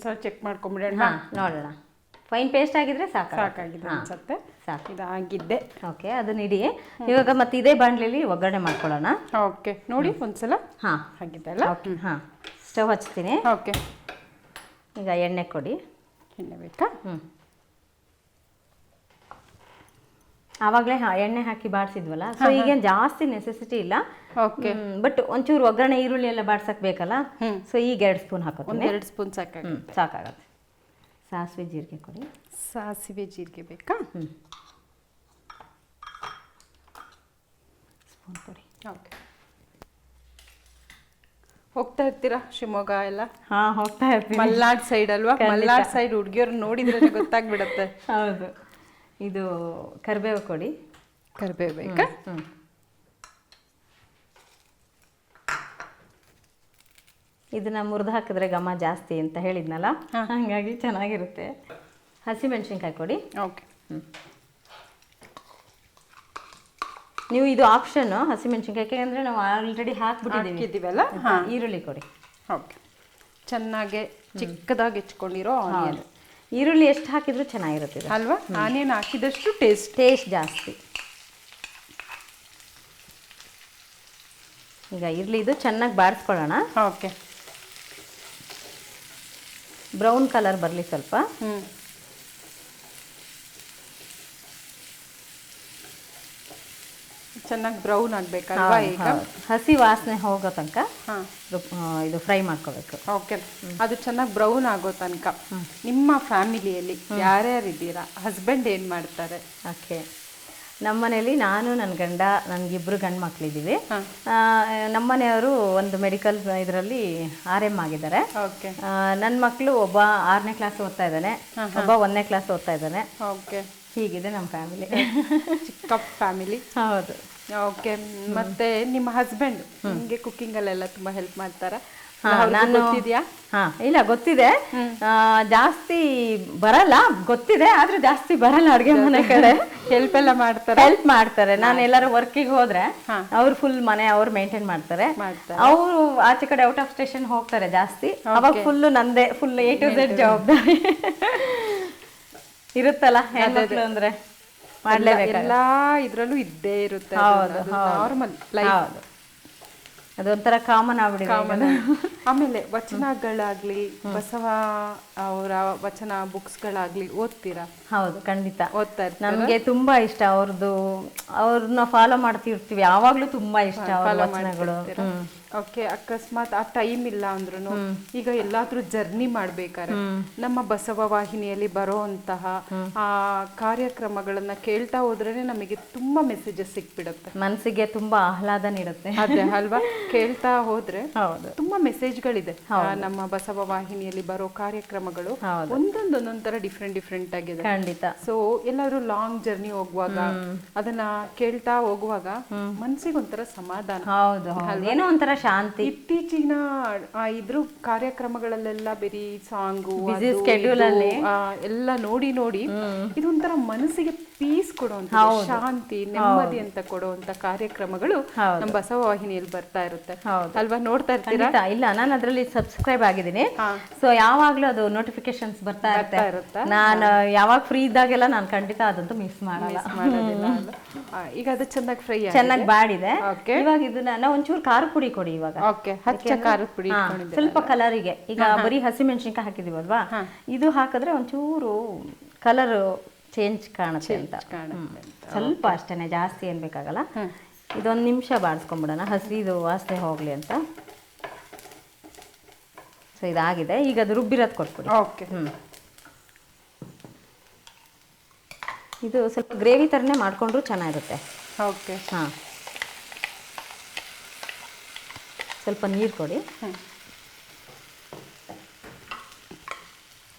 ಒಂದ್ಸಲ ಚೆಕ್ ಮಾಡ್ಕೊಂಬಿಡೋಣ. ಹಾಂ ನೋಡೋಣ. ಫೈನ್ ಪೇಸ್ಟ್ ಆಗಿದ್ರೆ ಸಾಕು ಸಾಕಾಗಿದೆ ಅನ್ಸುತ್ತೆ. ಸಾಕು. ಇದಾಗಿದ್ದೆ ಓಕೆ ಅದನ್ನ ಇಡಿ. ಇವಾಗ ಮತ್ತೆ ಇದೇ ಬಾಣಲೆಯಲ್ಲಿ ಒಗ್ಗರಣೆ ಮಾಡ್ಕೊಳ್ಳೋಣ. ಓಕೆ ನೋಡಿ ಒಂದ್ಸಲ. ಹಾ. ಆಗಿದೆ ಅಲ್ಲ? ಹಾಂ. ಸ್ಟವ್ ಹಚ್ತೀನಿ. ಓಕೆ ಈಗ ಎಣ್ಣೆ ಕೊಡಿ. ಎಣ್ಣೆ ಬೇಕಾ? ಹ್ಞೂ ಆವಾಗಲೇ ಹಾ ಎಣ್ಣೆ ಹಾಕಿ ಬಾಡಿಸಿದ್ವಲ್ಲ ಸೊ ಈಗೇನು ಜಾಸ್ತಿ ನೆಸೆಸಿಟಿ ಇಲ್ಲ. ಓಕೆ ಬಟ್ ಒಂಚೂರು ಒಗ್ಗರಣೆ ಈರುಳ್ಳಿ ಎಲ್ಲ ಬಾಡ್ಸಕ್ ಬೇಕಲ್ಲ? ಸೊ ಈಗ ಎರಡು ಸ್ಪೂನ್ ಹಾಕೋತೀನಿ. ಎರಡು ಸ್ಪೂನ್ ಸಾಕಾಗುತ್ತೆ. ಸಾಕಾಗತ್ತೆ. ಸಾಸಿವೆ ಜೀರಿಗೆ ಕೊಡಿ. ಸಾಸಿವೆ ಜೀರಿಗೆ ಬೇಕಾ? ಹ್ಞೂ ಸ್ಪೂನ್ ಕೊಡಿ. ಓಕೆ ಹೋಗ್ತಾ ಇರ್ತೀರಾ ಶಿವಮೊಗ್ಗ ಎಲ್ಲ? ಹಾ ಹೋಗ್ತಾ ಇರ್ತೀವಿ. ಮಲ್ನಾಡ್ ಸೈಡ್ ಅಲ್ವಾ? ಮಲ್ನಾಡ್ ಸೈಡ್ ಹುಡುಗಿಯರು ನೋಡಿದ್ರೆ ಗೊತ್ತಾಗ್ಬಿಡತ್ತೆ. ಹೌದು. ಇದು ಕರಿಬೇವು ಕೊಡಿ. ಕರಿಬೇವು ಬೇಕಾ? ಇದನ್ನ ಮುರಿದು ಹಾಕಿದ್ರೆ ಘಮ ಜಾಸ್ತಿ ಅಂತ ಹೇಳಿದ್ನಲ್ಲ? ಹಾಗಾಗಿ ಚೆನ್ನಾಗಿರುತ್ತೆ. ಹಸಿಮೆಣಸಿನ್ಕಾಯಿ ಕೊಡಿ. ಓಕೆ. ನೀವು ಇದು ಆಪ್ಷನ್ ಹಸಿಮೆಣಸಿನ್ಕಾಯಿ ಯಾಕೆಂದ್ರೆ ನಾವು ಆಲ್ರೆಡಿ ಹಾಕ್ಬಿಟ್ಟಿದ್ದೀವಲ್ಲ ಈರುಳ್ಳಿ ಕೊಡಿ. ಓಕೆ. ಚೆನ್ನಾಗಿ ಚಿಕ್ಕದಾಗಿ ಹೆಚ್ಕೊಂಡಿರೋ ಆನಿಯನ್ ಈರುಳ್ಳಿ ಎಷ್ಟು ಹಾಕಿದ್ರು ಚೆನ್ನಾಗಿರುತ್ತೆ ಅಲ್ವಾ? ಆನಿಯನ್ ಹಾಕಿದಷ್ಟು ಟೇಸ್ಟ್ ಟೇಸ್ಟ್ ಜಾಸ್ತಿ. ಈಗ ಇರಲಿ ಇದು ಚೆನ್ನಾಗಿ ಬಾಡಿಸ್ಕೊಳ್ಳೋಣ ಓಕೆ. ಬ್ರೌನ್ ಕಲರ್ ಬರಲಿ ಸ್ವಲ್ಪ. ಹ್ಞೂ ಚೆನ್ನಾಗಿ ಬ್ರೌನ್ ಆಗಬೇಕಲ್ವಾ ಈಗ? ಹಸಿ ವಾಸನೆ ಹೋಗೋ ತನಕ ಹಾಂ. ಇದು ಫ್ರೈ ಮಾಡ್ಕೋಬೇಕು. ಓಕೆ. ಅದು ಚೆನ್ನಾಗಿ ಬ್ರೌನ್ ಆಗೋ ತನಕ ನಿಮ್ಮ ಫ್ಯಾಮಿಲಿಯಲ್ಲಿ ಯಾರ್ಯಾರು ಇದ್ದೀರಾ ಹಸ್ಬೆಂಡ್ ಏನು ಮಾಡ್ತಾರೆ? ಓಕೆ. ನಮ್ಮ ಮನೇಲಿ ನಾನು ನನ್ನ ಗಂಡ ನನಗಿಬ್ಬರು ಗಂಡು ಮಕ್ಕಳಿದ್ದೀವಿ. ನಮ್ಮ ಮನೆಯವರು ಒಂದು ಮೆಡಿಕಲ್ ಇದರಲ್ಲಿ ಆರ್ ಎಂ ಆಗಿದ್ದಾರೆ. ನನ್ನ ಮಕ್ಕಳು ಒಬ್ಬ ಆರನೇ ಕ್ಲಾಸ್ ಓದ್ತಾ ಇದ್ದಾನೆ ಒಬ್ಬ ಒಂದನೇ ಕ್ಲಾಸ್ ಓದ್ತಾ ಇದ್ದಾನೆ. ಓಕೆ. ಹೀಗಿದೆ ನಮ್ಮ ಫ್ಯಾಮಿಲಿ. ಚಿಕ್ಕ ಫ್ಯಾಮಿಲಿ. ಹೌದು. ಓಕೆ. ಮತ್ತೆ ನಿಮ್ಮ ಹಸ್ಬೆಂಡ್ ನಿಮಗೆ ಕುಕ್ಕಿಂಗಲ್ಲೆಲ್ಲ ತುಂಬ ಹೆಲ್ಪ್ ಮಾಡ್ತಾರಾ? ಗೊತ್ತಿದ್ಯಾ? ಹಾ. ಇಲ್ಲ ಗೊತ್ತಿದೆ. ಜಾಸ್ತಿ ಬರಲ್ಲ ಗೊತ್ತಿದೆ ಆದ್ರೆ ಜಾಸ್ತಿ ಬರಲ್ಲ ಅಡ್ಗೆ ಮನೆ ಕಡೆ. ಹೆಲ್ಪ್ ಎಲ್ಲ ಮಾಡ್ತಾರೆ. ಹೆಲ್ಪ್ ಮಾಡ್ತಾರೆ. ನಾನು ಎಲ್ಲರೂ ವರ್ಕಿಗೆ ಹೋದ್ರೆ. ಅವ್ರು ಫುಲ್ ಮನೆ ಅವ್ರು ಮೇಂಟೈನ್ ಮಾಡ್ತಾರೆ. ಅವರು ಆಚೆ ಕಡೆ ಔಟ್ ಆಫ್ ಸ್ಟೇಷನ್ ಹೋಗ್ತಾರೆ ಜಾಸ್ತಿ. ಅವಾಗ ಫುಲ್ ನಂದೇ ಫುಲ್ ಎ ಟು ಝೆಡ್ ಜವಾಬ್ದಾರಿ. ಇರುತ್ತಲ್ಲ ಹೆಣ್ಮಕ್ಳು ಅಂದ್ರೆ ಮಾಡ್ಲೇಬೇಕು ಎಲ್ಲಾ ಇದ್ರಲ್ಲೂ ಇದ್ದೇ ಇರುತ್ತೆ ನಾರ್ಮಲ್ ಲೈಫ್ ಅದೊಂಥರ ಕಾಮನ್ ಕಾಮನ್ ಆಮೇಲೆ ವಚನಗಳಾಗ್ಲಿ ಬಸವ ಅವರ ವಚನ ಬುಕ್ಸ್ಗಳಾಗ್ಲಿ ಓದ್ತೀರಾ? ಹೌದು ಖಂಡಿತ. ಓದ್ತಾ ನಮಗೆ ನಮ್ಗೆ ತುಂಬಾ ಇಷ್ಟ ಅವ್ರದ್ದು ಅವ್ರನ್ನ ಫಾಲೋ ಮಾಡ್ತಿರ್ತೀವಿ. ಯಾವಾಗ್ಲೂ ತುಂಬಾ ಇಷ್ಟ ವಚನಗಳು. ಓಕೆ ಅಕಸ್ಮಾತ್ ಆ ಟೈಮ್ ಇಲ್ಲ ಅಂದ್ರೂ ಈಗ ಎಲ್ಲಾದ್ರೂ ಜರ್ನಿ ಮಾಡ್ಬೇಕಾದ್ರೆ ನಮ್ಮ ಬಸವ ವಾಹಿನಿಯಲ್ಲಿ ಬರೋಂತಹ ಆ ಕಾರ್ಯಕ್ರಮಗಳನ್ನ ಕೇಳ್ತಾ ಹೋದ್ರೇನೆ ನಮಗೆ ತುಂಬಾ ಮೆಸೇಜಸ್ ಸಿಕ್ಬಿಡುತ್ತೆ. ಮನಸ್ಸಿಗೆ ತುಂಬಾ ಆಹ್ಲಾದ ನೀಡುತ್ತೆ. ಅದೇ ಅಲ್ವಾ? ಕೇಳ್ತಾ ಹೋದ್ರೆ ತುಂಬಾ ತುಂಬಾ ಮೆಸೇಜ್ಗಳಿದೆ ನಮ್ಮ ಬಸವ ವಾಹಿನಿಯಲ್ಲಿ ಬರೋ ಕಾರ್ಯಕ್ರಮಗಳು. ಒಂದೊಂದು ಒಂದೊಂದ್ ತರ ಡಿಫ್ರೆಂಟ್ ಡಿಫ್ರೆಂಟ್ ಆಗಿದೆ. ಖಂಡಿತ. ಸೊ ಎಲ್ಲಾದ್ರೂ ಲಾಂಗ್ ಜರ್ನಿ ಹೋಗುವಾಗ ಅದನ್ನ ಕೇಳ್ತಾ ಹೋಗುವಾಗ ಮನ್ಸಿಗೆ ಒಂಥರ ಸಮಾಧಾನ. ಹೌದು ಏನೋ ಒಂಥರ ಶಾಂತಿ ಇತ್ತೀಚಿನ ಆ, ಇದ್ರ ಕಾರ್ಯಕ್ರಮಗಳಲ್ಲೆಲ್ಲ ಬರೀ ಸಾಂಗು ಸ್ಕೆಡ್ಯೂಲ್ ಅಲ್ಲಿ. ಎಲ್ಲ ನೋಡಿ ನೋಡಿ ಇದೊಂಥರ ಮನಸ್ಸಿಗೆ ಪೀಸ್ ಕೊಡುವಂತ ಶಾಂತಿ ನೆಮ್ಮದಿ ಅಂತ ಕೊಡುವಂತ ಕಾರ್ಯಕ್ರಮಗಳು. ನಮ್ಮ ಬಸವ ವಾಹಿನಿಯಲ್ಲಿ ಬರ್ತಾ ಇರುತ್ತೆ. ಅಲ್ವಾ? ನೋಡ್ತಾ ಇರ್ತೀರಾ? ಇಲ್ಲ ನಾನು ಅದರಲ್ಲಿ ಸಬ್ಸ್ಕ್ರೈಬ್ ಆಗಿದ್ದೀನಿ. ಸೊ ಯಾವಾಗ್ಲೂ ಅದು ನೋಟಿಫಿಕೇಶನ್ಸ್ ಬರ್ತಾ ಇರುತ್ತೆ? ನಾನು ಯಾವಾಗ ಫ್ರೀ ಇದ್ದಾಗೆಲ್ಲ ನಾನು ಖಂಡಿತ ಅದಂತೂ ಮಿಸ್ ಮಾಡಲ್ಲ. ಈಗ ಅದು ಚೆನ್ನಾಗಿ ಫ್ರೈ ಚೆನ್ನಾಗಿ ಬಾಡಿದೆ. ಇವಾಗ ಇದನ್ನ ನಾವು ಒಂಚೂರು ಖಾರ ಪುಡಿ ಕೊಡಿ ಇವಾಗ. ಖಾರ ಹಚ್ಚ ಖಾರದ ಪುಡಿ ಸ್ವಲ್ಪ ಕಲರಿಗೆ. ಈಗ ಬರೀ ಹಸಿಮೆಣಸಿನ್ಕಾಯಿ ಹಾಕಿದೀವಲ್ವಾ? ಇದು ಹಾಕಿದ್ರೆ ಒಂಚೂರು ಕಲರ್ ಚೇಂಜ್ ಕಾಣುತ್ತೆ ಅಂತ. ಕಾಣುತ್ತೆ. ಸ್ವಲ್ಪ ಅಷ್ಟೇನೆ ಜಾಸ್ತಿ ಏನು ಬೇಕಾಗಲ್ಲ. ಇದೊಂದು ನಿಮಿಷ ಬಾಡಿಸ್ಕೊಂಬಿಡೋಣ ಹಸಿದು ವಾಸನೆ ಹೋಗ್ಲಿ ಅಂತ. ಸೊ ಇದಾಗಿದೆ. ಈಗ ಅದು ರುಬ್ಬಿರೋದು ಕೊಟ್ಬಿಡಿ. ಓಕೆ ಹ್ಞೂ ಇದು ಸ್ವಲ್ಪ ಗ್ರೇವಿ ಥರನೇ ಮಾಡಿಕೊಂಡ್ರು ಚೆನ್ನಾಗಿರುತ್ತೆ. ಓಕೆ ಹಾಂ. ಸ್ವಲ್ಪ ನೀರು ಕೊಡಿ. ಹ್ಮ್.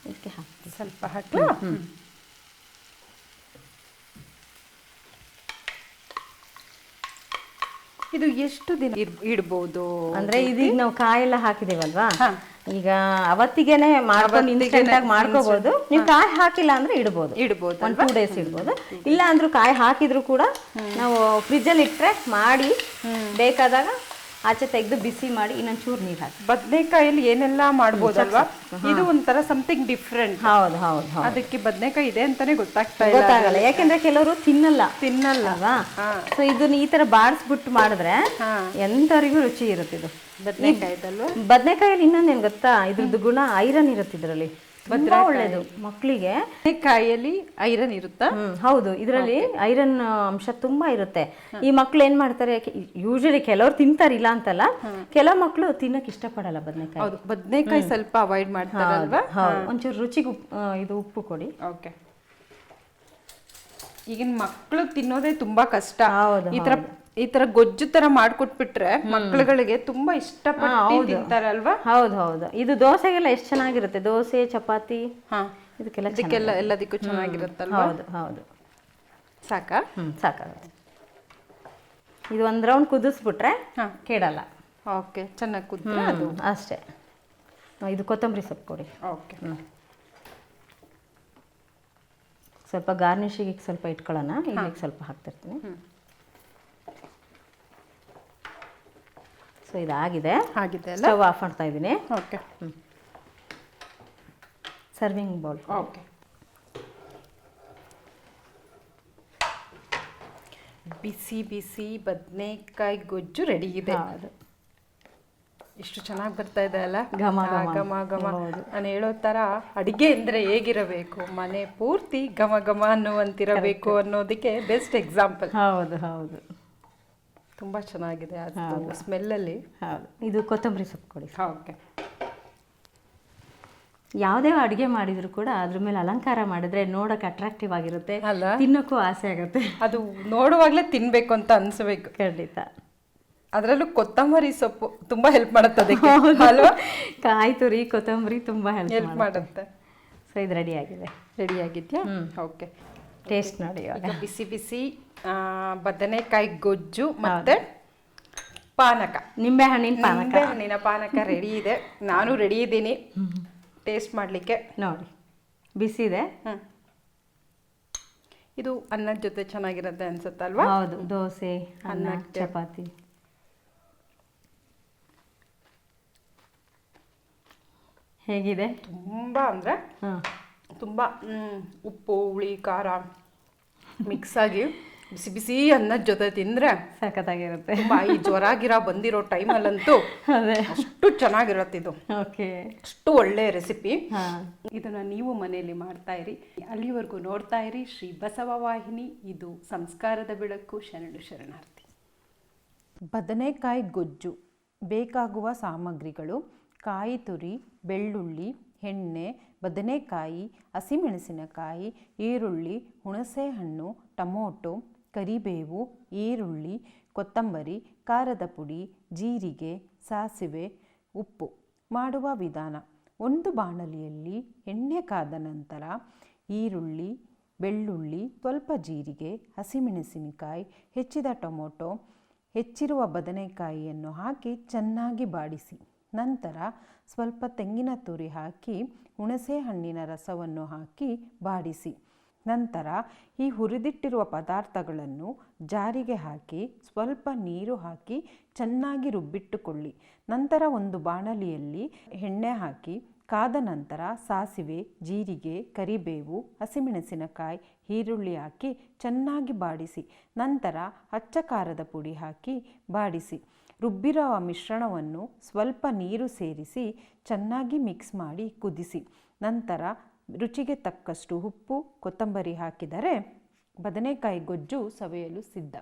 ಇದಕ್ಕೆ ಹಾಕಿ ಸ್ವಲ್ಪ ಹಾಕ್ಲಾ? ಇದು ಎಷ್ಟು ದಿನ ಇಡಬಹುದು ಇಡ್ಬೋದು? ಅಂದ್ರೆ ಇದೀಗ ನಾವು ಕಾಯೆಲ್ಲ ಹಾಕಿದೀವಲ್ವಾ. ಈಗ ಅವತ್ತಿಗೆನೆ ಮಾಡ್ಕೊಂಡು ಇನ್ಸ್ಟೆಂಟ್ ಆಗಿ ಮಾಡ್ಕೋಬಹುದು ನೀವು ಕಾಯಿ ಹಾಕಿಲ್ಲ ಅಂದ್ರೆ ಇಡ್ಬೋದು. ಇಡ್ಬೋದು ಒಂದ್ ಟೂ ಡೇಸ್ ಇಡಬಹುದು ಇಲ್ಲ ಅಂದ್ರೂ ಕಾಯಿ ಹಾಕಿದ್ರು ಕೂಡ ನಾವು ಫ್ರಿಜ್ಜಲ್ಲಿ ಇಟ್ರೆ ಮಾಡಿ ಬೇಕಾದಾಗ ಆಚೆ ತೆಗೆದು ಬಿಸಿ ಮಾಡಿ ಇನ್ನೊಂದು ಚೂರು ನೀರು ಹಾಕಿ. ಬದನೆಕಾಯಲ್ಲಿ ಏನೆಲ್ಲ ಮಾಡ್ಬೋದಲ್ವಾ? ಇದು ಒಂಥರ ಸಮಥಿಂಗ್ ಡಿಫ್ರೆಂಟ್ ಹೌದು ಹೌದು ಅದಕ್ಕೆ ಬದನೆಕಾಯಿ ಇದೆ ಅಂತಾನೆ ಗೊತ್ತಾಗ್ತಾ ಇಲ್ಲ ಗೊತ್ತಾಗಲ್ಲ ಯಾಕಂದ್ರೆ ಕೆಲವರು ತಿನ್ನಲ್ಲ. ತಿನ್ನಲ್ಲವಾ. ಸೊ ಇದನ್ನ ಈ ತರ ಬಾಡಿಸ್ಬಿಟ್ಟು ಮಾಡಿದ್ರೆ. ಎಂತವರಿಗೂ ರುಚಿ ಇರುತ್ತೆ ಇದು. ಬದನೆಕಾಯಿ ಬದನೆಕಾಯಲ್ಲಿ ಇನ್ನೊಂದೇನು ಗೊತ್ತಾ? ಇದ್ರದ್ದು ಗುಣ ಐರನ್ ಇರುತ್ತೆ ಇದರಲ್ಲಿ. ತುಂಬಾ ಒಳ್ಳೇದು ಮಕ್ಕಳಿಗೆ ಕಾಯಲ್ಲಿ ಐರನ್ ಇರುತ್ತಾ? ಹೌದು ಇದರಲ್ಲಿ ಐರನ್ ಅಂಶ ತುಂಬಾ ಇರುತ್ತೆ. ಈ ಮಕ್ಳು ಏನ್ ಮಾಡ್ತಾರೆ ಯೂಶಲಿ ಕೆಲವ್ರು ತಿಂತಾರಿಲ್ಲ ಅಂತಲ್ಲ ಕೆಲ ಮಕ್ಕಳು ತಿನ್ನಕ್ ಇಷ್ಟಪಡಲ್ಲ ಬದನೆಕಾಯಿ. ಹೌದು ಬದನೆಕಾಯಿ ಸ್ವಲ್ಪ ಅವಾಯ್ಡ್ ಮಾಡ್ತಾರಲ್ವಾ? ಒಂಚೂರು ರುಚಿಗೆ ಇದು ಉಪ್ಪು ಕೊಡಿ. ಓಕೆ ಈಗಿನ ಮಕ್ಕಳು ತಿನ್ನೋದೇ ತುಂಬಾ ಕಷ್ಟ. ಈ ತರ ಈ ತರ ಗೊಜ್ಜು ತರ ಮಾಡ್ಕೊಟ್ಬಿಟ್ರೆ ಮಕ್ಕಳುಗಳಿಗೆ ತುಂಬಾ ಇಷ್ಟಪಟ್ಟು ತಿಂತಾರಲ್ವಾ? ಹೌದು ಹೌದು. ಇದು ದೋಸೆಗೆಲ್ಲ ಎಷ್ಟು ಚೆನ್ನಾಗಿರುತ್ತೆ? ದೋಸೆ ಚಪಾತಿ? ಹಾ. ಇದಕ್ಕೆಲ್ಲ ಇದಕ್ಕೆಲ್ಲ ಎಲ್ಲದಕ್ಕೂ ಚೆನ್ನಾಗಿರುತ್ತಲ್ವಾ? ಹೌದು ಹೌದು. ಸಾಕಾ? ಹ್ಮ್ ಸಾಕಾಗುತ್ತೆ. ಇದು ಒಂದು ರೌಂಡ್ ಕುದಿಸ್ಬಿಟ್ರೆ ಹಾ. ಕೆಡಲ್ಲ. ಓಕೆ ಚೆನ್ನಾಗಿ ಕುದ್ರೆ ಅದು. ಅಷ್ಟೇ. ಇದು ಕೊತ್ತಂಬರಿ ಸೊಪ್ಪು ಕೊಡಿ. ಓಕೆ. ಸ್ವಲ್ಪ ಗಾರ್ನಿಶಿಗೆ ಸ್ವಲ್ಪ ಇಟ್ಕೊಳ್ಳೋಣ. ಇಲ್ಲಿಗೆ ಸ್ವಲ್ಪ ಹಾಕ್ತಿರ್ತೀನಿ. ಸೊ ಇದಾಗಿದೆ. ಆಗಿದೆ ಅಲ್ಲ? ಸ್ಟವ್ ಆಫ್ ಮಾಡ್ತಾ ಇದ್ದೀನಿ. ಓಕೆ ಸರ್ವಿಂಗ್ ಬೌಲ್ ಓಕೆ ಬಿಸಿ ಬಿಸಿ ಬದನೆಕಾಯಿ ಗೊಜ್ಜು ರೆಡಿ ಇದೆ. ಎಷ್ಟು ಚೆನ್ನಾಗಿ ಬರ್ತಾ ಇದೆ ಅಲ್ಲ? ಘಮ. ಘಮ. ಘಮ ನಾನು ಹೇಳೋ ಥರ ಅಡುಗೆ ಅಂದರೆ ಹೇಗಿರಬೇಕು? ಮನೆ ಪೂರ್ತಿ ಘಮ ಘಮ ಅನ್ನುವಂತಿರಬೇಕು ಅನ್ನೋದಕ್ಕೆ ಬೆಸ್ಟ್ ಎಕ್ಸಾಂಪಲ್ ಹೌದು ಹೌದು. ತುಂಬಾ ಚೆನ್ನಾಗಿದೆ. ಅದು ಸ್ಮೆಲ್ಲಲ್ಲಿ ಹೌದು. ಇದು ಕೊತ್ತಂಬರಿ ಸೊಪ್ಪು ಕೊಡಿ. ಓಕೆ ಯಾವುದೇ ಅಡುಗೆ ಮಾಡಿದ್ರು ಕೂಡ ಅದ್ರ ಮೇಲೆ ಅಲಂಕಾರ ಮಾಡಿದ್ರೆ ನೋಡಕ್ಕೆ ಅಟ್ರಾಕ್ಟಿವ್ ಆಗಿರುತ್ತೆ. ಅಲ್ಲ? ತಿನ್ನೋಕ್ಕೂ ಆಸೆ ಆಗುತ್ತೆ. ಅದು ನೋಡುವಾಗಲೇ ತಿನ್ಬೇಕು ಅಂತ ಅನಿಸ್ಬೇಕು. ಖಂಡಿತ. ಅದರಲ್ಲೂ ಕೊತ್ತಂಬರಿ ಸೊಪ್ಪು ತುಂಬಾ ಹೆಲ್ಪ್ ಮಾಡುತ್ತೆ ಅದಕ್ಕೆ. ಅಲ್ವಾ? ಕಾಯಿ ತುರಿ ಕೊತ್ತಂಬರಿ ತುಂಬ ಹೆಲ್ಪ್ ಹೆಲ್ಪ್ ಮಾಡುತ್ತೆ. ಸೊ ಇದು ರೆಡಿ ಆಗಿದೆ. ರೆಡಿ ಆಗಿದ್ಯಾ? ಓಕೆ ಟೇಸ್ಟ್ ನೋಡಿ ಇವಾಗ. ಬಿಸಿ ಬಿಸಿ ಬದನೆಕಾಯಿ ಗೊಜ್ಜು ಮತ್ತೆ ಪಾನಕ. ನಿಂಬೆ ಹಣ್ಣಿನ ಪಾನಕ. ಹಣ್ಣಿನ ಪಾನಕ ರೆಡಿ ಇದೆ. ನಾನು ರೆಡಿ ಇದ್ದೀನಿ. ಟೇಸ್ಟ್ ಮಾಡಲಿಕ್ಕೆ. ನೋಡಿ ಬಿಸಿ ಇದೆ. ಇದು ಅನ್ನದ ಜೊತೆ ಚೆನ್ನಾಗಿರುತ್ತೆ ಅನ್ಸುತ್ತಲ್ವಾ? ಹೌದು ದೋಸೆ ಅನ್ನ ಚಪಾತಿ. ಹೇಗಿದೆ? ತುಂಬಾ ಅಂದ್ರೆ ಹಾಂ ತುಂಬಾ ಉಪ್ಪು ಹುಳಿ ಖಾರ ಮಿಕ್ಸ್ ಆಗಿ ಬಿಸಿ ಬಿಸಿ ಅನ್ನದ ಜೊತೆ ತಿಂದ್ರೆ ಸಖತ್ತಾಗಿರುತ್ತೆ. ಬಾಯಿ ಈ ಜ್ವರ ಗಿರ ಬಂದಿರೋ ಟೈಮಲ್ಲಂತೂ ಅದೇ. ಅಷ್ಟು ಚೆನ್ನಾಗಿರುತ್ತೆ ಇದು. ಓಕೆ. ಅಷ್ಟು ಒಳ್ಳೆ ರೆಸಿಪಿ ಇದನ್ನು ಇದನ್ನ ನೀವು ಮನೆಯಲ್ಲಿ ಮಾಡ್ತಾ ಇರಿ. ಅಲ್ಲಿವರೆಗೂ ನೋಡ್ತಾ ಇರಿ. ಶ್ರೀ ಬಸವ ವಾಹಿನಿ. ಇದು ಸಂಸ್ಕಾರದ ಬೆಳಕು. ಶರಣು ಶರಣಾರ್ಥಿ. ಬದನೆಕಾಯಿ ಗೊಜ್ಜು. ಬೇಕಾಗುವ ಸಾಮಗ್ರಿಗಳು ಕಾಯಿ ತುರಿ ಬೆಳ್ಳುಳ್ಳಿ ಎಣ್ಣೆ ಬದನೆಕಾಯಿ, ಹಸಿಮೆಣಸಿನಕಾಯಿ, ಈರುಳ್ಳಿ ಹುಣಸೆಹಣ್ಣು ಟೊಮೊಟೊ, ಕರಿಬೇವು, ಈರುಳ್ಳಿ, ಕೊತ್ತಂಬರಿ, ಖಾರದ ಪುಡಿ, ಜೀರಿಗೆ, ಸಾಸಿವೆ, ಉಪ್ಪು ಮಾಡುವ ವಿಧಾನ. ಒಂದು ಬಾಣಲಿಯಲ್ಲಿ ಎಣ್ಣೆ ಕಾದ ನಂತರ ಈರುಳ್ಳಿ, ಬೆಳ್ಳುಳ್ಳಿ, ಸ್ವಲ್ಪ ಜೀರಿಗೆ, ಹಸಿಮೆಣಸಿನಕಾಯಿ, ಹೆಚ್ಚಿದ ಟೊಮೊಟೊ, ಹೆಚ್ಚಿರುವ ಬದನೆಕಾಯಿಯನ್ನು ಹಾಕಿ ಚೆನ್ನಾಗಿ ಬಾಡಿಸಿ. ನಂತರ ಸ್ವಲ್ಪ ತೆಂಗಿನ ತುರಿ ಹಾಕಿ ಹುಣಸೆ ಹಣ್ಣಿನ ರಸವನ್ನು ಹಾಕಿ ಬಾಡಿಸಿ. ನಂತರ ಈ ಹುರಿದಿಟ್ಟಿರುವ ಪದಾರ್ಥಗಳನ್ನು ಜಾರಿಗೆ ಹಾಕಿ ಸ್ವಲ್ಪ ನೀರು ಹಾಕಿ ಚೆನ್ನಾಗಿ ರುಬ್ಬಿಟ್ಟುಕೊಳ್ಳಿ. ನಂತರ ಒಂದು ಬಾಣಲಿಯಲ್ಲಿ ಎಣ್ಣೆ ಹಾಕಿ ಕಾದ ನಂತರ ಸಾಸಿವೆ, ಜೀರಿಗೆ, ಕರಿಬೇವು, ಹಸಿಮೆಣಸಿನಕಾಯಿ, ಈರುಳ್ಳಿ ಹಾಕಿ ಚೆನ್ನಾಗಿ ಬಾಡಿಸಿ. ನಂತರ ಅಚ್ಚ ಖಾರದ ಪುಡಿ ಹಾಕಿ ಬಾಡಿಸಿ. ರುಬ್ಬಿರುವ ಮಿಶ್ರಣವನ್ನು ಸ್ವಲ್ಪ ನೀರು ಸೇರಿಸಿ ಚೆನ್ನಾಗಿ ಮಿಕ್ಸ್ ಮಾಡಿ ಕುದಿಸಿ. ನಂತರ ರುಚಿಗೆ ತಕ್ಕಷ್ಟು ಉಪ್ಪು, ಕೊತ್ತಂಬರಿ ಹಾಕಿದರೆ ಬದನೆಕಾಯಿ ಗೊಜ್ಜು ಸವಿಯಲು ಸಿದ್ಧ.